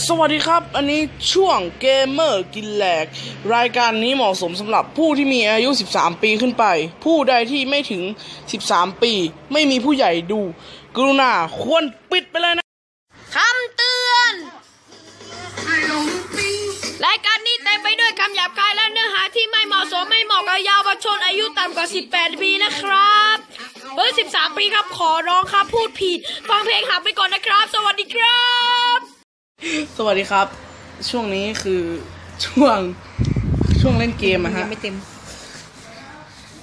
สวัสดีครับ อันนี้ช่วงเกมเมอร์กินแหลก รายการนี้เหมาะสมสำหรับผู้ที่มีอายุ 13 ปีขึ้นไป ผู้ใดที่ไม่ถึง 13 ปี ไม่มีผู้ใหญ่ดู กรุณาควรปิดไปเลยนะคำเตือน รายการนี้เต็มไปด้วยคำหยาบคายและเนื้อหาที่ไม่เหมาะสมไม่เหมาะกับเยาวชนอายุต่ำกว่า 18 ปีนะครับเบอร์13 ปีครับขอร้องครับพูดผิด ฟังเพลงหักไปก่อนนะครับ สวัสดีครับ วัสดีครับ ช่วงนี้คือช่วงช่วงเล่นเกมอะฮะ ไม่เต็ม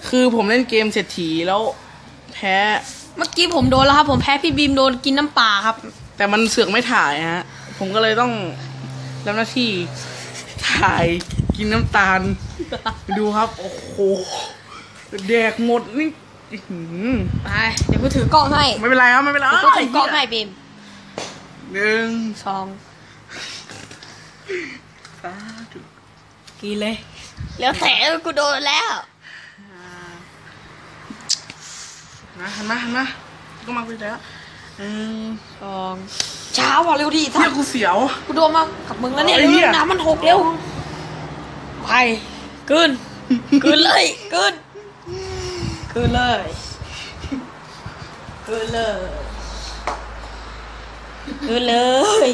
คือผมเล่นเกมเศรษฐีแล้วแพ้ เมื่อกี้ผมโดนแล้วครับ ผมแพ้พี่บีมโดนกินน้ำปลาครับ แต่มันเสือกไม่ถ่ายฮะ ผมก็เลยต้องรับหน้าที่ถ่ายกินน้ำตาล ดูครับ โอ้โหแดกหมดนี่อื้อหือไปเดี๋ยวกูถือกล้องให้ไม่เป็นไรครับไม่เป็นไรเดี๋ยวกูถือกล้องให้บีมหนึ่ง สอง สามกินเลย แล้วแต่กูโดนแล้วนะหันมาหันมาก็มาคุยแล้วหนึ่งสองเช้าว่ะเร็วดิเที่ยกูเสียว กูโดนมากับมึงแล้วเนี่ยไอ้เร็เหี้วยน้ำมันหกเร็วไปกลืนกลืนเลยกลืนกลืนเลยกลืนเลยกลืนเลย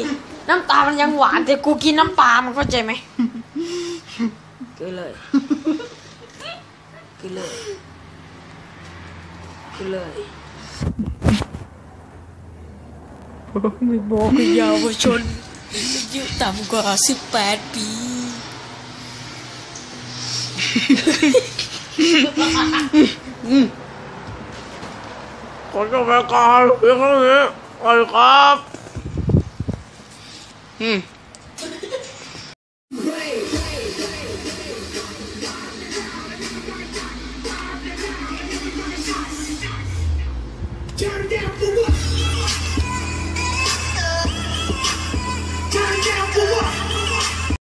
น้ำตามันยังหวานแต่กูกินน้ำปลามันเข้าใจไหมกลืนเลยกลืนเลยกลืนเลยไม่บอกกับเยาวชนอายุต่ำกว่า18ปีขอจบรายการเพียงเท่านี้สวัสดีครับ อืม Turn